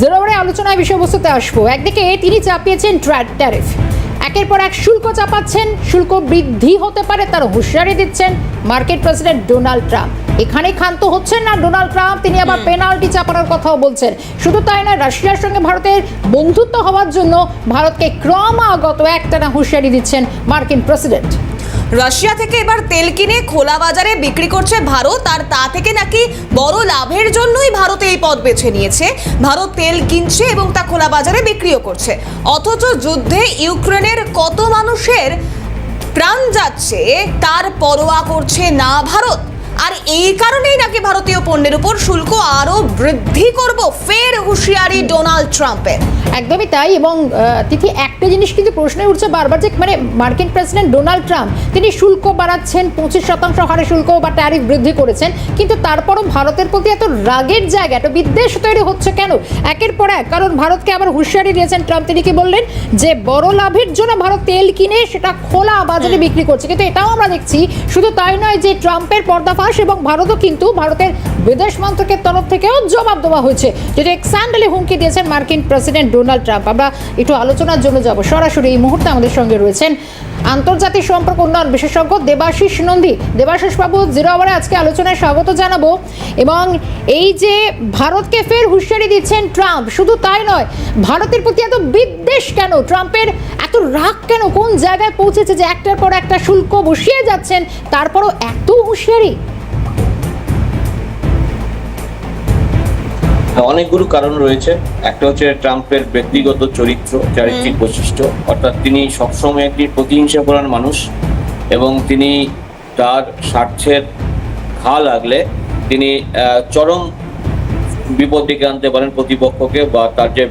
জোরাবরে আলোচনায় বিষয়বস্তুতে আসব। একদিকে তিনি চাপিয়েছেন ট্র্যাড ট্যারিফ। একের পর এক শুল্ক চাপাচ্ছেন, শুল্ক বৃদ্ধি হতে পারে তার হুঁশিয়ারি দিচ্ছেন মার্কেট প্রেসিডেন্ট ডোনাল্ড ট্রাম্প। এখানে ক্ষান্ত হচ্ছেন না ডোনাল্ড ট্রাম্প তিনি আবার পেনাল্টি চাপানোর কথাও বলছেন। শুধু তাই নয় রাশিয়ার সঙ্গে ভারতের বন্ধুত্ব হওয়ার জন্য ভারতকে ক্রমাগত একটানা হুঁশিয়ারি দিচ্ছেন মার্কিন প্রেসিডেন্ট। রাশিয়া থেকে এবার তেল কিনে খোলা বাজারে বিক্রি করছে ভারত আর তা থেকে নাকি বড় লাভের জন্যই ভারত এই পথ বেছে নিয়েছে। ভারত তেল কিনছে এবং তা খোলা বাজারে বিক্রিও করছে। অথচ যুদ্ধে ইউক্রেনের কত মানুষের প্রাণ যাচ্ছে তার পরোয়া করছে না ভারত? আর এই কারণেই নাকি ভারতীয় পণ্যের উপর শুল্ক আরও বৃদ্ধি করব, ফের হুঁশিয়ারি ডোনাল্ড ট্রাম্পের। একদমই তাই এবং তিথি একটা জিনিস কিন্তু প্রশ্নে উঠছে বারবার যে মানে মার্কিন প্রেসিডেন্ট ডোনাল্ড ট্রাম্প তিনি শুল্ক বাড়াচ্ছেন পঁচিশ শতাংশ হারে শুল্ক বা ট্যারিফ বৃদ্ধি করেছেন কিন্তু তারপরও ভারতের প্রতি এত রাগের জায়গা এত বিদ্বেষ তৈরি হচ্ছে কেন? একের পর এক কারণ ভারতকে আবার হুঁশিয়ারি দিয়েছেন ট্রাম্প তিনি কি বললেন? যে বড় লাভের জন্য ভারত তেল কিনে সেটা খোলা বাজারে বিক্রি করছে কিন্তু এটাও আমরা দেখছি শুধু তাই নয় যে ট্রাম্পের পর্দাফাশ এবং ভারতও কিন্তু ভারতের বিদেশ মন্ত্রকের তরফ থেকেও জবাব দেওয়া হয়েছে যেটা এক স্যান্ডেলে হুমকি দিয়েছেন মার্কিন প্রেসিডেন্ট ডোনাল্ড ট্রাম্প। আমরা একটু আলোচনার জন্য যাব। সরাসরি এই মুহূর্তে আমাদের সঙ্গে রয়েছেন আন্তর্জাতিক সম্পর্ক উন্নয়ন বিশেষজ্ঞ দেবাশিস নন্দী। দেবাশিস বাবু, জিরো আওয়ারে আজকে আলোচনায় স্বাগত জানাব। এবং এই যে ভারতকে ফের হুঁশিয়ারি দিচ্ছেন ট্রাম্প, শুধু তাই নয়, ভারতের প্রতি এত বিদ্বেষ কেন? ট্রাম্পের এত রাগ কেন? কোন জায়গায় পৌঁছেছে যে একটার পর একটা শুল্ক বসিয়ে যাচ্ছেন, তারপরও এত হুঁশিয়ারি? অনেকগুলো কারণ রয়েছে। একটা হচ্ছে ট্রাম্পের ব্যক্তিগত চরিত্র চারিত্রিক বৈশিষ্ট্য। অর্থাৎ তিনি সবসময় একটি প্রতিহিংসাপরায়ণ মানুষ এবং তিনি তার স্বার্থের ঘা লাগলে তিনি চরম বিপদ ডেকে আনতে পারেন প্রতিপক্ষকে বা তার যে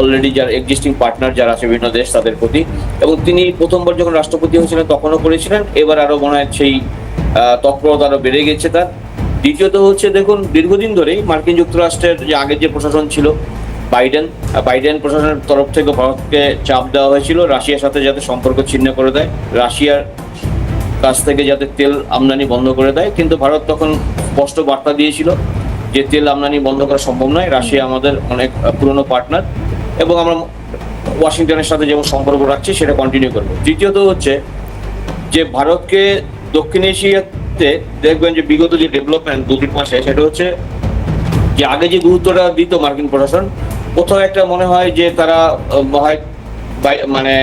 অলরেডি যার এক্সিস্টিং পার্টনার যারা আছে বিভিন্ন দেশ তাদের প্রতি। এবং তিনি প্রথমবার যখন রাষ্ট্রপতি হয়েছিলেন তখনও করেছিলেন। এবার আরও মনে হয় সেই তৎপরতা আরও বেড়ে গেছে তার। দ্বিতীয়ত হচ্ছে, দেখুন, দীর্ঘদিন ধরেই মার্কিন যুক্তরাষ্ট্রের যে আগের যে প্রশাসন ছিল, বাইডেন বাইডেন প্রশাসনের তরফ থেকে ভারতকে চাপ দেওয়া হয়েছিল, রাশিয়ার সাথে যাতে সম্পর্ক ছিন্ন করে দেয়, রাশিয়ার কাছ থেকে যাতে তেল আমদানি বন্ধ করে দেয়, কিন্তু ভারত তখন স্পষ্ট বার্তা দিয়েছিল যে তেল আমদানি বন্ধ করা সম্ভব নয়, রাশিয়া আমাদের অনেক পুরনো পার্টনার এবং আমরা ওয়াশিংটনের সাথে যেমন সম্পর্ক রাখছি, সেটা কন্টিনিউ করব। তৃতীয়ত হচ্ছে যে ভারতকে দক্ষিণ এশিয়াতে দেখবেন যে বিগত যে ডেভেলপমেন্ট দু তিন মাসে, সেটা হচ্ছে যে আগে যে গুরুত্বটা দিত মার্কিন প্রশাসন কোথাও একটা মনে হয় যে তারা হয় মানে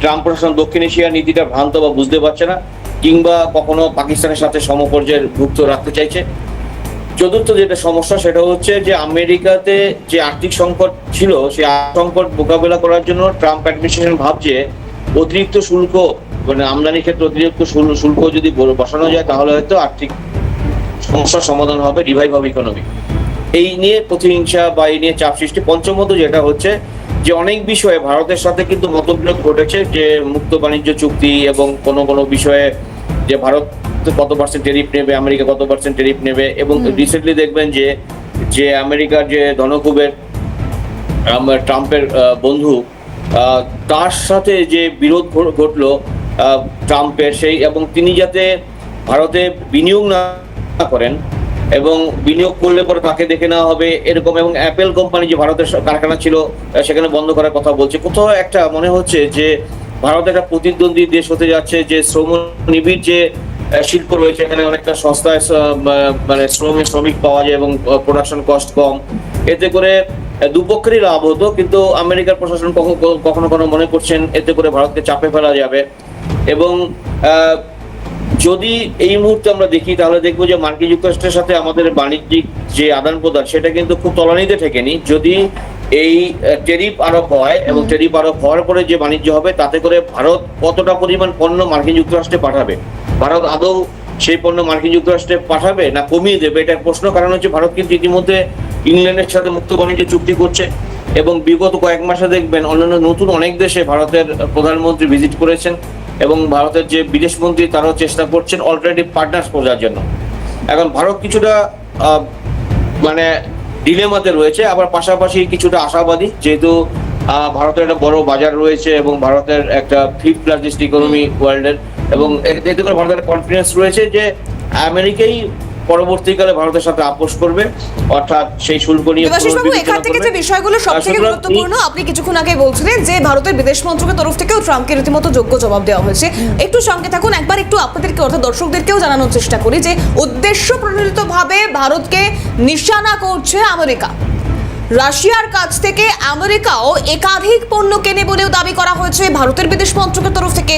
ট্রাম্প প্রশাসন দক্ষিণ এশিয়ার নীতিটা ভ্রান্ত বা বুঝতে পারছে না, কিংবা কখনো পাকিস্তানের সাথে সমপর্যায়ের ভুক্ত রাখতে চাইছে। চতুর্থ যেটা সমস্যা, সেটা হচ্ছে যে আমেরিকাতে যে আর্থিক সংকট ছিল, সেই সংকট মোকাবেলা করার জন্য ট্রাম্প অ্যাডমিনিস্ট্রেশন ভাবছে অতিরিক্ত শুল্ক মানে আমদানির ক্ষেত্রে অতিরিক্ত শুল- শুল্ক যদি বসানো যায় তাহলে হয়তো আর্থিক সমস্যার সমাধান হবে রিভাইভ হবে ইকোনমি এই নিয়ে প্রতিহিংসা বা এই নিয়ে চাপ সৃষ্টি পঞ্চমত যেটা হচ্ছে যে অনেক বিষয়ে ভারতের সাথে কিন্তু মতবিরোধ ঘটেছে যে মুক্ত বাণিজ্য চুক্তি এবং কোনো কোনো বিষয়ে যে ভারত কত পার্সেন্ট টেরিফ নেবে আমেরিকা কত পার্সেন্ট টেরিফ নেবে এবং রিসেন্টলি দেখবেন যে যে আমেরিকার যে ধনকুবের ট্রাম্পের বন্ধু তার সাথে যে বিরোধ ঘটলো ট্রাম্পের সেই এবং তিনি যাতে ভারতে বিনিয়োগ না করেন এবং বিনিয়োগ করলে পরে তাকে দেখে নেওয়া হবে এরকম এবং অ্যাপেল কোম্পানি যে ভারতের কারখানা ছিল সেখানে বন্ধ করার কথা বলছে। কোথাও একটা মনে হচ্ছে যে ভারত একটা প্রতিদ্বন্দ্বী দেশ হতে যাচ্ছে, যে শ্রম নিবিড় যে শিল্প রয়েছে, এখানে অনেকটা সস্তায় মানে শ্রমে শ্রমিক পাওয়া যায় এবং প্রোডাকশন কস্ট কম। এতে করে দুপক্ষেরই লাভ হতো, কিন্তু আমেরিকার প্রশাসন কখনো কখনো মনে করছেন, এতে করে ভারতকে চাপে ফেলা যাবে। এবং যদি এই মুহূর্তে আমরা দেখি তাহলে দেখব যে মার্কিন যুক্তরাষ্ট্রের সাথে আমাদের বাণিজ্যিক যে আদান প্রদান সেটা কিন্তু খুব তলানিতে ঠেকেনি। যদি এই টেরিফ আরোপ হয় এবং টেরিফ আরোপ হওয়ার পরে যে বাণিজ্য হবে তাতে করে ভারত কতটা পরিমাণ পণ্য মার্কিন যুক্তরাষ্ট্রে পাঠাবে? ভারত আদৌ সেই পণ্য মার্কিন যুক্তরাষ্ট্রে পাঠাবে না কমিয়ে দেবে? এটার প্রশ্ন কারণ হচ্ছে ভারত কিন্তু ইতিমধ্যে ইংল্যান্ডের সাথে মুক্ত বাণিজ্য চুক্তি করছে এবং বিগত কয়েক মাসে দেখবেন অন্যান্য নতুন অনেক দেশে ভারতের প্রধানমন্ত্রী ভিজিট করেছেন। এবং ভারতের যে বিদেশ মন্ত্রী তারাও চেষ্টা করছেন অল্টারনেটিভ পার্টনার্স খোঁজার জন্য। এখন ভারত কিছুটা মানে ডিলেমাতে রয়েছে, আবার পাশাপাশি কিছুটা আশাবাদী, যেহেতু ভারতের একটা বড় বাজার রয়েছে এবং ভারতের একটা ফিফথ লার্জেস্ট ইকোনমি ওয়ার্ল্ডের এবং এতে করে ভারতের কনফিডেন্স রয়েছে যে আমেরিকাই পরবর্তীকালে ভারতের সাথে আপোষ করবে অর্থাৎ সেই শুল্ক নিয়ে বাবু এখান থেকে যে বিষয়গুলো সব থেকে গুরুত্বপূর্ণ আপনি কিছুক্ষণ আগে বলছিলেন যে ভারতের বিদেশ মন্ত্রকের তরফ থেকেও ট্রাম্পকে রীতিমতো যোগ্য জবাব দেওয়া হয়েছে। একটু সঙ্গে থাকুন একবার একটু আপনাদেরকে অর্থাৎ দর্শকদেরকেও জানানোর চেষ্টা করি যে উদ্দেশ্য প্রণোদিতভাবে ভারতকে নিশানা করছে আমেরিকা। রাশিয়ার কাছ থেকে আমেরিকাও একাধিক পণ্য কেনে বলেও দাবি করা হয়েছে ভারতের বিদেশ মন্ত্রকের তরফ থেকে।